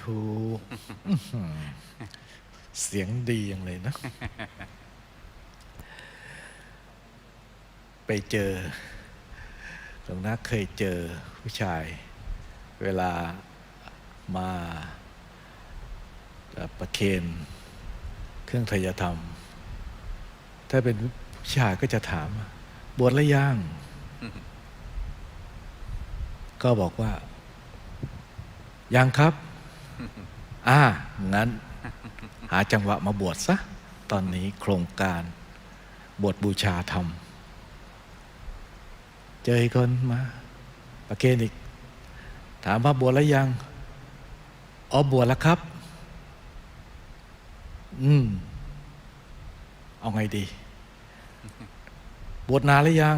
ธุอื้อหือเสียงดีอย่างเลยนะ ไปเจอหลวงนาเคยเจอผู้ชาย เวลามาประเคนเครื่องทยธรรม ถ้าเป็นผู้ชายก็จะถาม บวชแล้วยัง ก็บอกว่า ยังครับ อ่า งั้น หาจังหวะมาบวชซะ ตอนนี้โครงการ บวชบูชาธรรม เจอคนมา ประเคนอีก ถามว่าบวชแล้วยัง อ๋อ บวชแล้วครับ อืม เอาไงดี บวชนานหรือยัง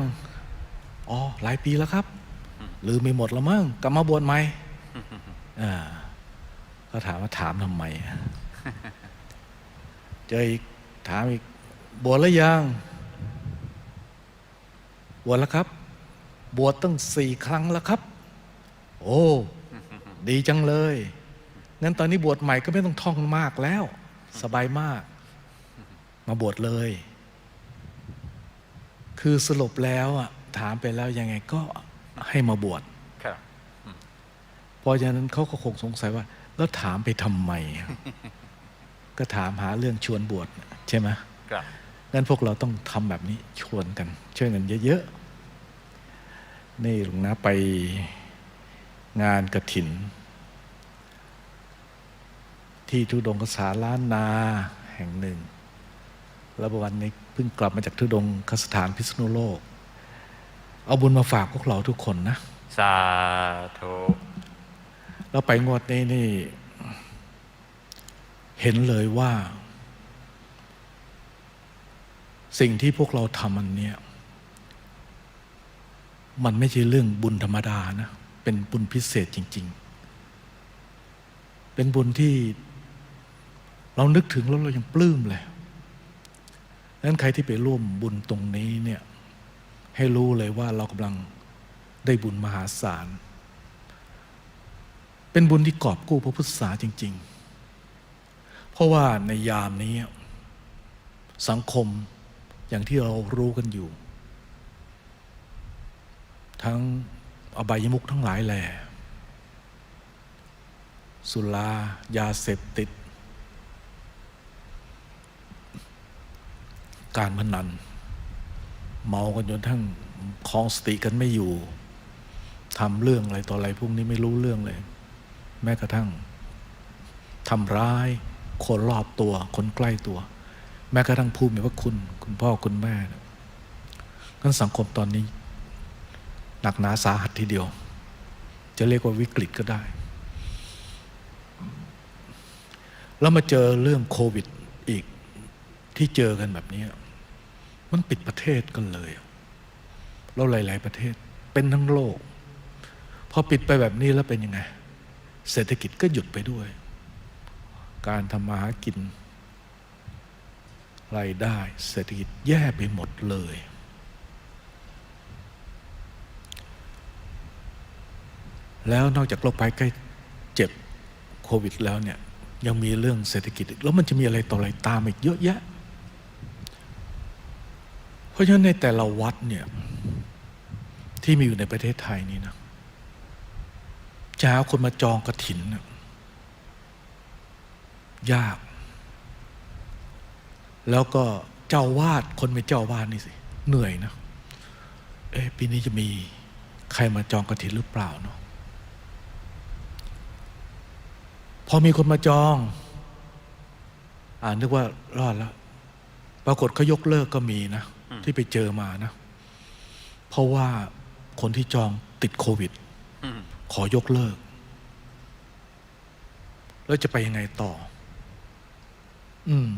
อ๋อ หลายปีแล้วครับ ลืมไม่หมดแล้วมั้งกลับมาบวชใหม่อ่า ก็ถามว่าถามทำไมอะเจออีกถามอีกบวชแล้วยังบวชแล้วครับ บวชตั้งสี่ครั้งแล้วครับ โอ้ดีจังเลยงั้นตอนนี้บวชใหม่ก็ไม่ต้องท่องมากแล้ว สบายมาก มาบวชเลย คือสรุปแล้วอะถามไปแล้วยังไงก็ให้มาบวชครับเพราะฉะนั้นเขาก็คงสงสัยว่า แล้วถามไปทำไม ก็ถามหาเรื่องชวนบวชใช่ไหมครับงั้นพวกเราต้องทำแบบนี้ชวนกัน ช่วยกันเยอะๆ นี่หลวงนะไปงานกระถิน ที่ทุดงคสาล้านนาแห่งหนึ่ง แล้ววันนี้เพิ่งกลับมาจากทุดงคสถานพิษณุโลก เอาบุญมาฝากพวกเราทุกคนนะ สาธุ แล้วไปงวดนี้นี่ เห็นเลยว่า สิ่งที่พวกเราทำมันเนี่ย มันไม่ใช่เรื่องบุญธรรมดานะ เป็นบุญพิเศษจริง ๆ เป็นบุญที่เรานึกถึงแล้วเรายังปลื้มเลยนั้นใครที่ไปร่วมบุญตรงนี้เนี่ย ให้รู้เลยว่าเรากำลังได้บุญมหาศาล เป็นบุญที่กอบกู้พระพุทธศาสนาจริง ๆ เพราะว่าในยามนี้ สังคมอย่างที่เรารู้กันอยู่ ทั้งอบายมุขทั้งหลายแหล่สุรายาเสพติด การพนัน เมากันจนทั้งคลองสติกันไม่อยู่ทำเรื่องอะไรต่ออะไรพวกนี้ไม่รู้เรื่องเลย แม้กระทั่งทำร้ายคนรอบตัวคนใกล้ตัว แม้กระทั่งผู้มีพระคุณ คุณพ่อคุณแม่นั้นสังคมตอนนี้ หนักหนาสาหัสทีเดียว จะเรียกว่าวิกฤตก็ได้ แล้วมาเจอเรื่องโควิดอีกที่เจอกันแบบนี้ มันปิดประเทศกันเลย แล้วหลาย ๆ ประเทศเป็นทั้งโลก พอปิดไปแบบนี้แล้วเป็นยังไง เศรษฐกิจก็หยุดไปด้วย การทำมาหากินรายได้ เศรษฐกิจแย่ไปหมดเลย แล้วนอกจากโรคภัยใกล้เจ็บโควิดแล้วเนี่ยยังมีเรื่องเศรษฐกิจอีกแล้วมันจะมีอะไรต่ออะไรตามอีกเยอะแยะ เพราะฉะนั้นในแต่ละวัดเนี่ยที่มีอยู่ในประเทศไทยนี้นะ จะหาคนมาจองกระถินน่ะยาก แล้วก็เจ้าวาดคนเป็นเจ้าวาดนี่สิ เหนื่อยนะ เอ๊ะปีนี้จะมีใครมาจองกระถินหรือเปล่าเนาะพอมีคนมาจอง อ่านึกว่ารอดแล้ว ปรากฏเขายกเลิกก็มีนะ ที่ไปเจอมานะ เพราะว่าคนที่จองติดโควิด ขอยกเลิก แล้วจะไปยังไงต่อ อืม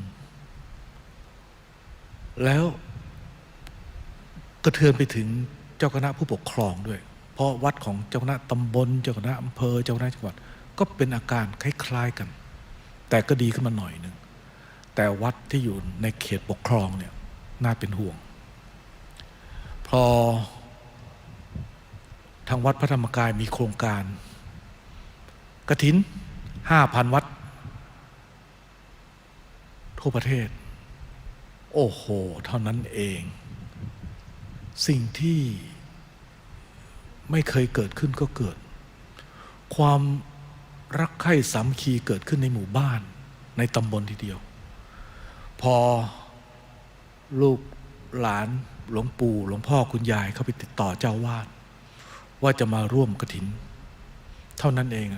แล้วกระเทือนไปถึงเจ้าคณะผู้ปกครองด้วย เพราะวัดของเจ้าคณะตำบล เจ้าคณะอำเภอ เจ้าคณะจังหวัด ก็เป็นอาการคล้ายๆกัน แต่ก็ดีขึ้นมาหน่อยหนึ่ง แต่วัดที่อยู่ในเขตปกครองเนี่ย น่าเป็นห่วง พอ ทางวัดพระธรรมกายมีโครงการกระถินห้าพันวัด ทั่วประเทศ โอ้โห เท่านั้นเอง สิ่งที่ไม่เคยเกิดขึ้นก็เกิด ความรักใคร่สามคคีเกิดขึ้นในหมู่บ้าน ในตำบลทีเดียว พอลูกหลานหลวงปู่หลวงพ่อคุณยายเข้าไปติดต่อเจ้าวาด ว่าจะมาร่วมกระถิน เท่านั้นเอง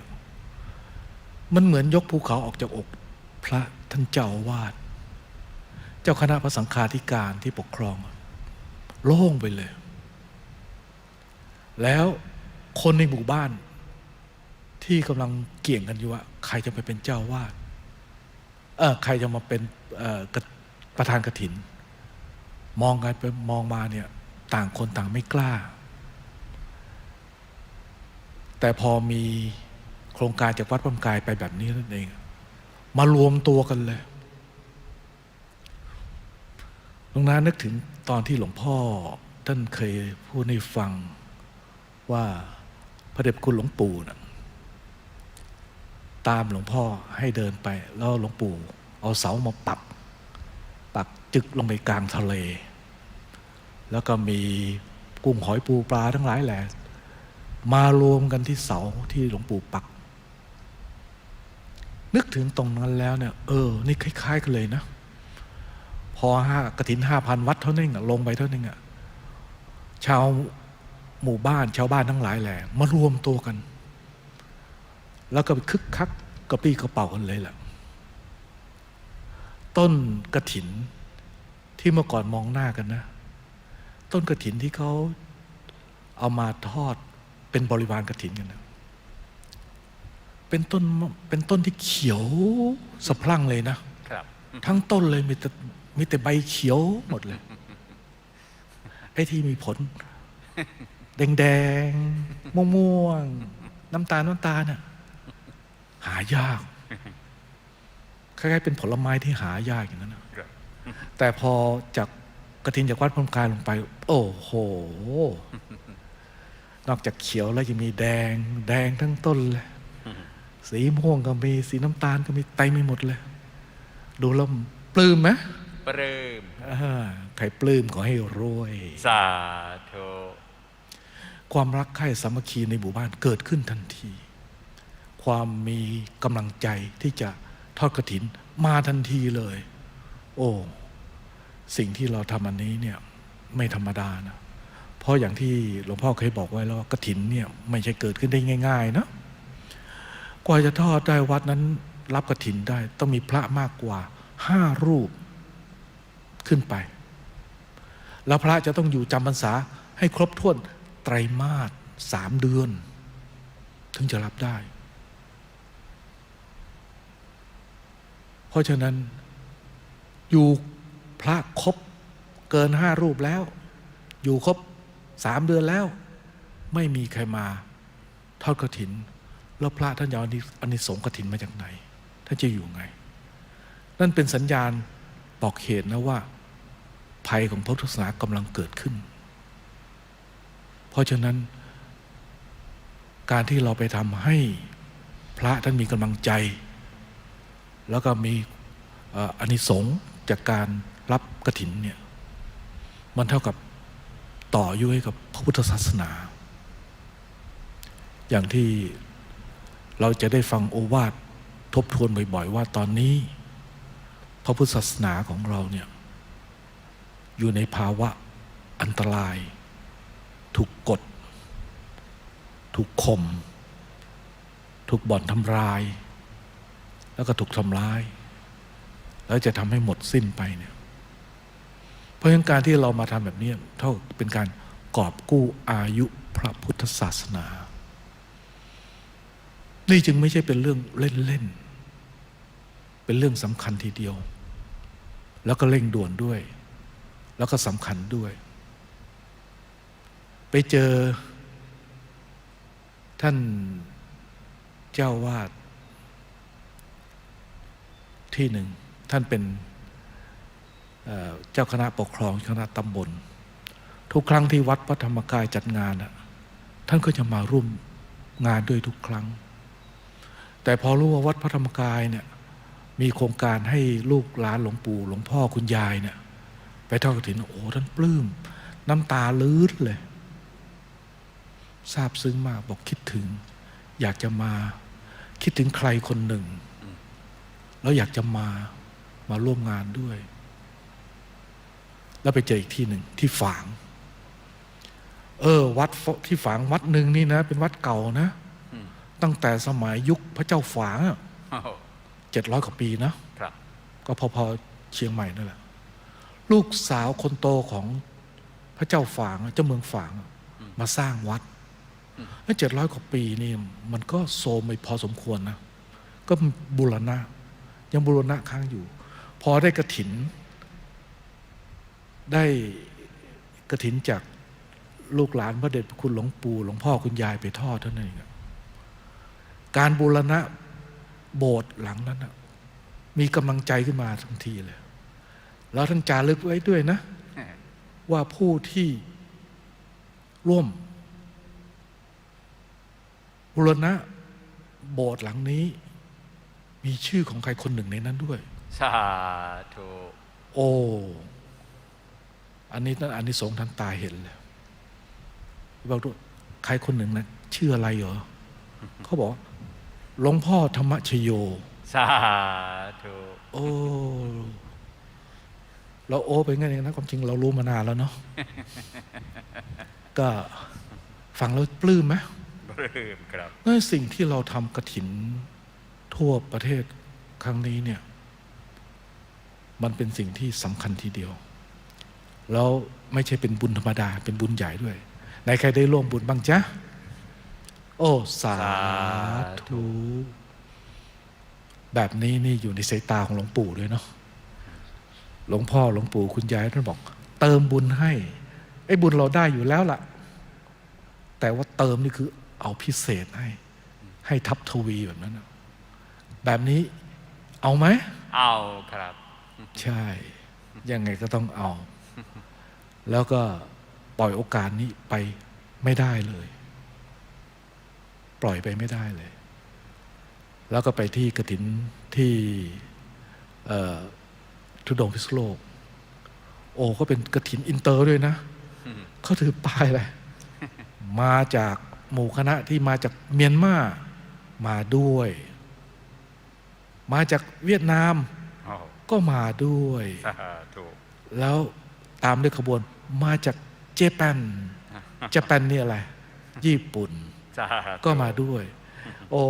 มันเหมือนยกภูเขาออกจากอกพระท่านเจ้าวาด เจ้าคณะพระสังฆาธิการที่ปกครอง โล่งไปเลย แล้วคนในหมู่บ้าน ที่กำลังเกี่ยงกันอยู่ว่า ใครจะไปเป็นเจ้าวาดเออใครจะมาเป็นประธานกระถิน มองกันไปมองมาเนี่ย ต่างคนต่างไม่กล้า แต่พอมีโครงการจากวัดพระธรรมกายไปแบบนี้นั่นเอง มารวมตัวกันเลยหลวงนานึกถึงตอนที่หลวงพ่อท่านเคยพูดให้ฟังว่าพระเดชคุณหลวงปู่นะตามหลวงพ่อให้เดินไป แล้วหลวงปู่ เอาเสามาปัก ปักจึกลงไปกลางทะเล แล้วก็มีกุ้งหอยปูปลาทั้งหลายแหละ มารวมกันที่เสาที่หลวงปู่ปัก นึกถึงตรงนั้นแล้วเนี่ย เออ นี่คล้าย ๆ กันเลยนะ พอห้ากระถินห้าพันวัดเท่านั้นอะลงไปเท่านั้นอะชาวหมู่บ้านชาวบ้านทั้งหลายแหละมารวมตัวกัน แล้วก็ไปคึกคักกระปี้กระเป๋ากันเลยแหละต้นกระถินที่เมื่อก่อนมองหน้ากันนะ ต้นกระถินที่เขาเอามาทอด เป็นบริวารกระถินกันนะเป็นต้นเป็นต้นที่เขียวสะพรั่งเลยนะครับ ทั้งต้นเลยมีแต่มีแต่ใบเขียวหมดเลย ไอ้ที่มีผล แดงแดงๆม่วงม่วงๆน้ำตาลน้ำตาลน่ะหายากคล้ายๆเป็นผลไม้ที่หายากอย่างนั้นนะครับแต่พอจากกระถินจากวัดพรหมกายลงไป โอ้โห นอกจากเขียวแล้วยังมีแดง แดงทั้งต้นเลย สีม่วงก็มี สีน้ำตาลก็มีเต็มไปหมดเลย ดูแล้วปลื้มไหมปลื้มอ่าใครปลื้มขอให้รวย สาธุความรักใคร่สามัคคีในหมู่บ้านเกิดขึ้นทันที ความมีกำลังใจที่จะทอดกระถินมาทันทีเลย โอ้ สิ่งที่เราทำอันนี้เนี่ย ไม่ธรรมดานะ เพราะอย่างที่หลวงพ่อเคยบอกไว้แล้วกระถินเนี่ยไม่ใช่เกิดขึ้นได้ง่าย ๆ นะ กว่าจะทอดได้วัดนั้น รับกระถินได้ต้องมีพระมากกว่าห้ารูปขึ้นไป แล้วพระจะต้องอยู่จำพรรษาให้ครบถ้วนไตรมาสสามเดือน ถึงจะรับได้ เพราะฉะนั้นอยู่พระครบเกินห้ารูปแล้ว อยู่ครบ สามเดือนแล้ว ไม่มีใครมาทอดกระถิน แล้วพระท่านจะเอาอานิสงส์กระถินมาจากไหน ท่านจะอยู่ไง นั่นเป็นสัญญาณบอกเหตุนะว่า ภัยของพระพุทธศาสนากำลังเกิดขึ้น เพราะฉะนั้น การที่เราไปทำให้พระท่านมีกำลังใจ แล้วก็มีเอ่ออานิสงส์จากการรับกระถินเนี่ยมันเท่ากับ ต่อยุให้กับพระพุทธศาสนา อย่างที่เราจะได้ฟังโอวาททบทวนบ่อย ๆ ว่าตอนนี้ พระพุทธศาสนาของเราเนี่ยอยู่ในภาวะอันตราย ถูกกด ถูกข่มถูกบ่อนทำลาย แล้วก็ถูกทำร้าย แล้วจะทำให้หมดสิ้นไปเนี่ย เพราะฉะนั้นการที่เรามาทำแบบนี้เท่าเป็นการกอบกู้อายุพระพุทธศาสนา นี่จึงไม่ใช่เป็นเรื่องเล่นๆ เป็นเรื่องสำคัญทีเดียว แล้วก็เร่งด่วนด้วย แล้วก็สำคัญด้วย ไปเจอ ท่านเจ้าวาดที่หนึ่งท่านเป็น จ้าคณะปกครองคณะตำบล ทุกครั้งที่วัดพระธรรมกายจัดงานท่านก็จะมาร่วมงานด้วยทุกครั้ง แต่พอรู้ว่าวัดพระธรรมกายเนี่ยมีโครงการให้ลูกหลานหลวงปู่หลวงพ่อคุณยายเนี่ยไปทอดกฐินโอ้ท่านปลื้มน้ำตาลื้นเลยซาบซึ้งมากบอกคิดถึง อยากจะมาคิดถึงใครคนหนึ่ง แล้วอยากจะมามาร่วมงานด้วย แล้วไปเจออีกที่หนึ่งที่ฝาง เออ วัดที่ฝางวัดหนึ่งนี่นะ เป็นวัดเก่านะอืมตั้งแต่สมัยยุคพระเจ้าฝางโอ้โหเจ็ดร้อยกว่าปีนะครับก็พอๆเชียงใหม่นั่นแหละลูกสาวคนโตของพระเจ้าฝางเจ้าเมืองฝางมาสร้างวัดแล้วเจ็ดร้อยกว่าปีนี่มันก็โซมไปพอสมควรนะ ก็บูรณะ ยังบูรณะค้างอยู่ พอได้กระถิน ได้กระถินจากลูกหลานพระเดชพระคุณหลวงปู่หลวงพ่อคุณยายไปทอดเท่านั้นเองอะการบูรณะโบสถ์หลังนั้นนะมีกำลังใจขึ้นมาทันทีเลย แล้วท่านจารึกไว้ด้วยนะ ว่าผู้ที่ร่วมบูรณะโบสถ์หลังนี้ มีชื่อของใครคนหนึ่งในนั้นด้วย สาธุ โอ้ อันนี้นั่นอันนี้สงส์ท่านตาเห็นเลยบอกด้วยใครคนหนึ่งนะชื่ออะไรเหรอเขาบอกว่าหลวงพ่อธรรมชโย สาธุโอ้เราโอ้ไปงั้นเองนะความจริงเรารู้มานานแล้วเนาะก็ฟังแล้วปลื้มไหมปลื้มครับนั่นสิ่งที่เราทำกระถินทั่วประเทศครั้งนี้เนี่ย มันเป็นสิ่งที่สำคัญทีเดียว แล้วไม่ใช่เป็นบุญธรรมดา เป็นบุญใหญ่ด้วยไหนใครได้ร่วมบุญบ้างจ๊ะ โอ้ สาธุ แบบนี้นี่อยู่ในสายตาของหลวงปู่ด้วยเนาะหลวงพ่อหลวงปู่คุณยายท่านบอก เติมบุญให้ไอ้บุญเราได้อยู่แล้วล่ะ แต่ว่าเติมนี่คือเอาพิเศษให้ ให้ทับทวีแบบนั้นน่ะแบบนี้เอาไหม เอาครับ ใช่ ยังไงก็ต้องเอา แล้วก็ปล่อยโอกาสนี้ไปไม่ได้เลย ปล่อยไปไม่ได้เลย แล้วก็ไปที่กระถินที่เอ่อทุดงค์พิษณุโลก โอ้ก็เป็นกระถินอินเตอร์ด้วยนะเขาถือป้ายเลยมาจากหมู่คณะที่มาจากเมียนมามาด้วย มาจากเวียดนามโอ้ก็มาด้วยสาธุแล้ว ตามด้วยขบวนมาจากเจแปนเจแปนนี่อะไร ญี่ปุ่นสาธุก็มาด้วย โอ้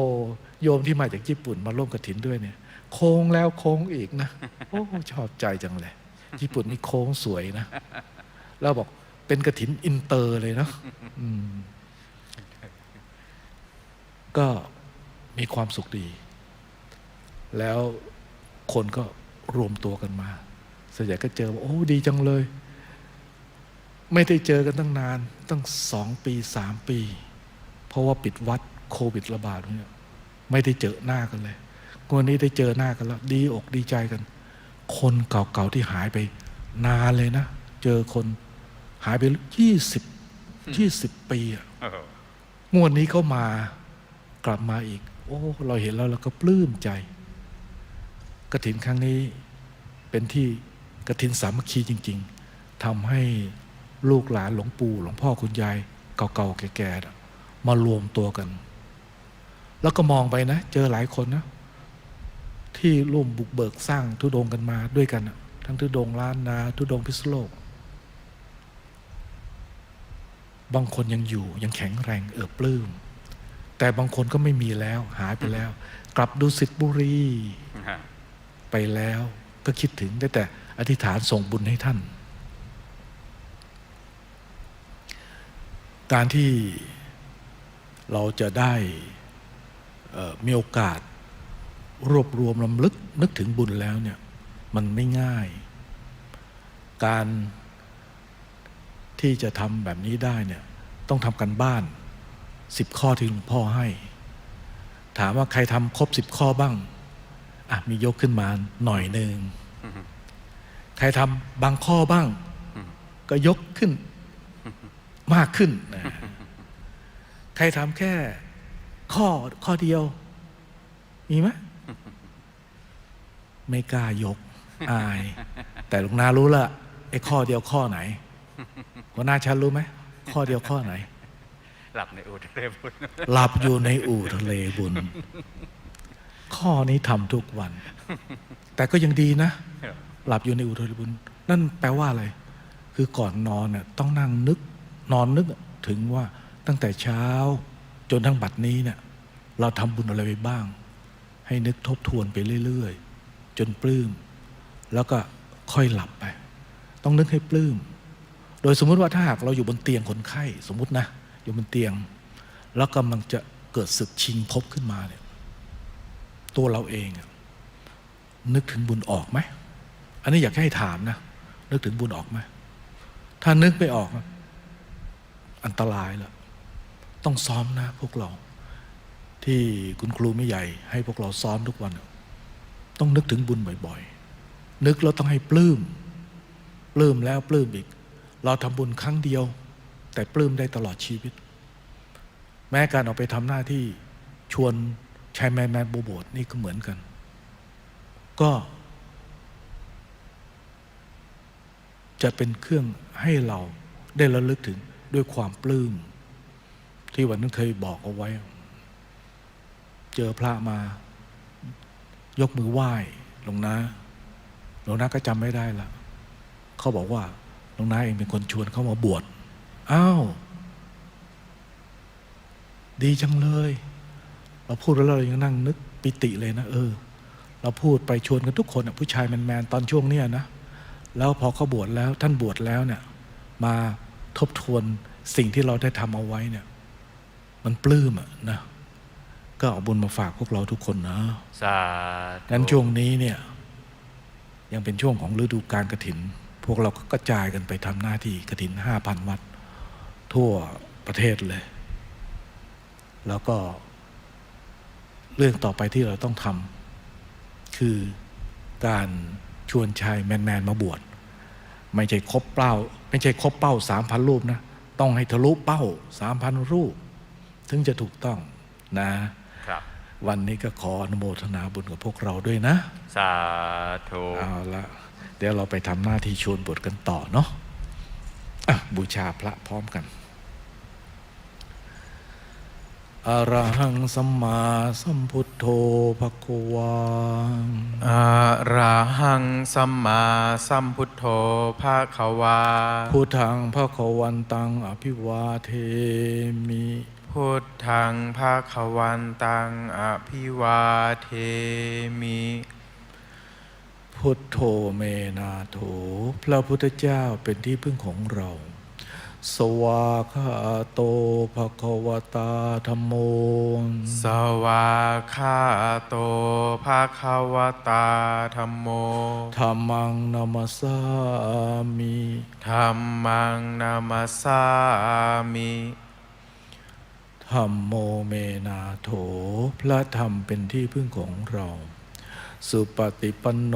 โยมที่มาจากญี่ปุ่นมาร่วมกระถินด้วยเนี่ย โค้งแล้วโค้งอีกนะ โอ้ชอบใจจังเลย ญี่ปุ่นนี่โค้งสวยนะ แล้วบอกเป็นกระถินอินเตอร์เลยเนาะอืมก็มีความสุขดี แล้วคนก็รวมตัวกันมา ส่วนใหญ่ก็เจอว่าโอ้ดีจังเลย ไม่ได้เจอกันตั้งนานตั้งสองปีสามปี เพราะว่าปิดวัดโควิดระบาดเนี่ยไม่ได้เจอหน้ากันเลยวันนี้ได้เจอหน้ากันแล้ว ดีอกดีใจกัน คนเก่าๆที่หายไปนานเลยนะ เจอคนหายไปยี่สิบยี่สิบปีอะโอ้โหงวดนี้เขามากลับมาอีก โอ้ เราเห็นแล้วเราก็ปลื้มใจกระถินครั้งนี้เป็นที่ กระถินสามัคคีจริง ๆทำให้ลูกหลานหลวงปู่หลวงพ่อคุณยายเก่าๆแก่ๆน่ะมารวมตัวกัน แล้วก็มองไปนะ เจอหลายคนนะ ที่ร่วมบุกเบิกสร้างทุดงค์กันมาด้วยกันน่ะทั้งทุดงค์ล้านนาทุดงค์พิษณุโลก บางคนยังอยู่ยังแข็งแรงเอิบปลื้มแต่บางคนก็ไม่มีแล้ว หายไปแล้ว กลับดูสิทธิบุรีฮะไปแล้วก็คิดถึงได้แต่ อธิษฐานส่งบุญให้ท่าน การที่เราจะได้มีโอกาสรวบรวมลำลึกนึกถึงบุญแล้วเนี่ยมันไม่ง่าย การที่จะทำแบบนี้ได้เนี่ยต้องทำกันบ้านสิบข้อที่หลวงพ่อให้ ถามว่าใครทำครบสิบข้อบ้างอะมียกขึ้นมาหน่อยหนึ่ง ใครทำบางข้อบ้าง ก็ยกขึ้น มากขึ้นนะใครทำแค่ ข้อข้อเดียว มีไหมไม่กล้ายก อาย แต่หลุงนารู้ละไอ้ข้อเดียวข้อไหนหัวหน้าชั้นรู้ไหมข้อเดียวข้อไหน หลับในอุทะเลบุญหลับอยู่ในอู่ทะเลบุญ ข้อนี้ทำทุกวัน แต่ก็ยังดีนะ หลับอยู่ในอู่ทะเลบุญ นั่นแปลว่าอะไร คือก่อนนอนเนี่ยต้องนั่งนึก นอนนึกถึงว่าตั้งแต่เช้า จนทั้งบัดนี้เนี่ยเราทำบุญอะไรไปบ้าง ให้นึกทบทวนไปเรื่อยๆ จนปลื้ม แล้วก็ค่อยหลับไป ต้องนึกให้ปลื้ม โดยสมมุติว่าถ้าหากเราอยู่บนเตียงคนไข้ สมมุตินะ อยู่บนเตียง แล้วกำลังจะเกิดศึกชิงภพขึ้นมาเนี่ยตัวเราเอง นึกถึงบุญออกไหม อันนี้อยากให้ถามนะนึกถึงบุญออกไหมถ้านึกไม่ออก อันตรายแล้วต้องซ้อมนะพวกเรา ที่คุณครูไม่ใหญ่ ให้พวกเราซ้อมทุกวัน ต้องนึกถึงบุญบ่อยๆ นึกแล้วต้องให้ปลื้มปลื้มแล้วปลื้มอีก เราทำบุญครั้งเดียว แต่ปลื้มได้ตลอดชีวิต แม้การออกไปทำหน้าที่ชวนชายแมนแมนโบโบดนี่ก็เหมือนกัน ก็ จะเป็นเครื่องให้เราได้ระลึกถึงด้วยความปลื้มที่วันนั้นเคยบอกเอาไว้ เจอพระมา ยกมือไหว้หลวงนาหลวงนาก็จำไม่ได้ละเขาบอกว่าหลวงนาเองเป็นคนชวนเขามาบวชอ้าวดีจังเลย เราพูดแล้วเรายังนั่งนึกปิติเลยนะเออ เราพูดไปชวนกันทุกคนอะผู้ชายแมนๆตอนช่วงเนี้ยนะ แล้วพอเขาบวชแล้วท่านบวชแล้วเนี่ยมาทบทวนสิ่งที่เราได้ทำเอาไว้เนี่ย มันปลื้มอะนะก็เอาบุญมาฝากพวกเราทุกคนนะสาธุงั้นช่วงนี้เนี่ย ยังเป็นช่วงของฤดูการกระถิน พวกเราก็กระจายกันไปทำหน้าที่กระถินห้าพันวัด ทั่วประเทศเลย แล้วก็ เรื่องต่อไปที่เราต้องทำคือการชวนชายแมน ๆ มาบวช ไม่ใช่ครบเป้า ไม่ใช่ครบเป้าสามพันรูปนะ ต้องให้ทะลุเป้าสามพันรูป ถึงจะถูกต้องนะครับ วันนี้ก็ขออนุโมทนาบุญกับพวกเราด้วยนะ สาธุเอาละเดี๋ยวเราไปทำหน้าที่ชวนบทกันต่อเนาะอะบูชาพระพร้อมกัน อรหังสัมมาสัมพุทโธภควาอะระหังสัมมาสัมพุทโธภาควา พุทธังภควันตังอภิวาเทมิ พุทธังภาควันตังอภิวาเทมิ พุทโธเมนาโถ พระพุทธเจ้าเป็นที่พึ่งของเรา สวาคาโตภควตาธรรมโมสวาคาโตภาควตาธรรมโมธรรมังนามาสามิธรรมังนามาสามิธรรมโมเมนาโถ พระธรรมเป็นที่พึ่งของเรา สุปฏิปันโน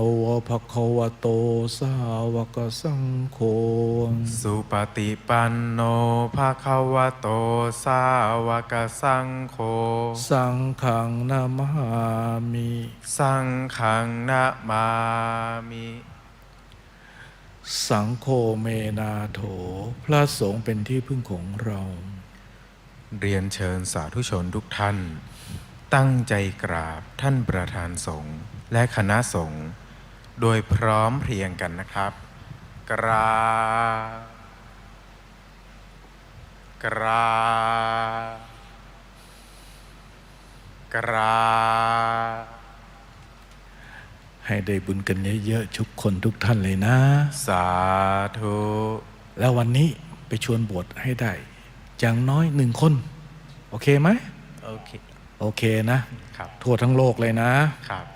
ภควโตสาวกสังโฆ สุปฏิปันโนภาควโตสาวกสังโฆ สังขังนามามิ สังขังนะมามิ สังโฆเมนาโถ พระสงฆ์เป็นที่พึ่งของเรา เรียนเชิญสาธุชนทุกท่าน ตั้งใจกราบท่านประธานสงฆ์ และคณะสงฆ์โดยพร้อมเพรียงกันนะครับ กราบกราบกราบให้ได้บุญกันเยอะๆทุกคนทุกท่านเลยนะ สาธุแล้ววันนี้ไปชวนบวชให้ได้อย่างน้อยหนึ่งคน โอเคไหมโอเค โอเคนะครับ ทั่วทั้งโลกเลยนะครับ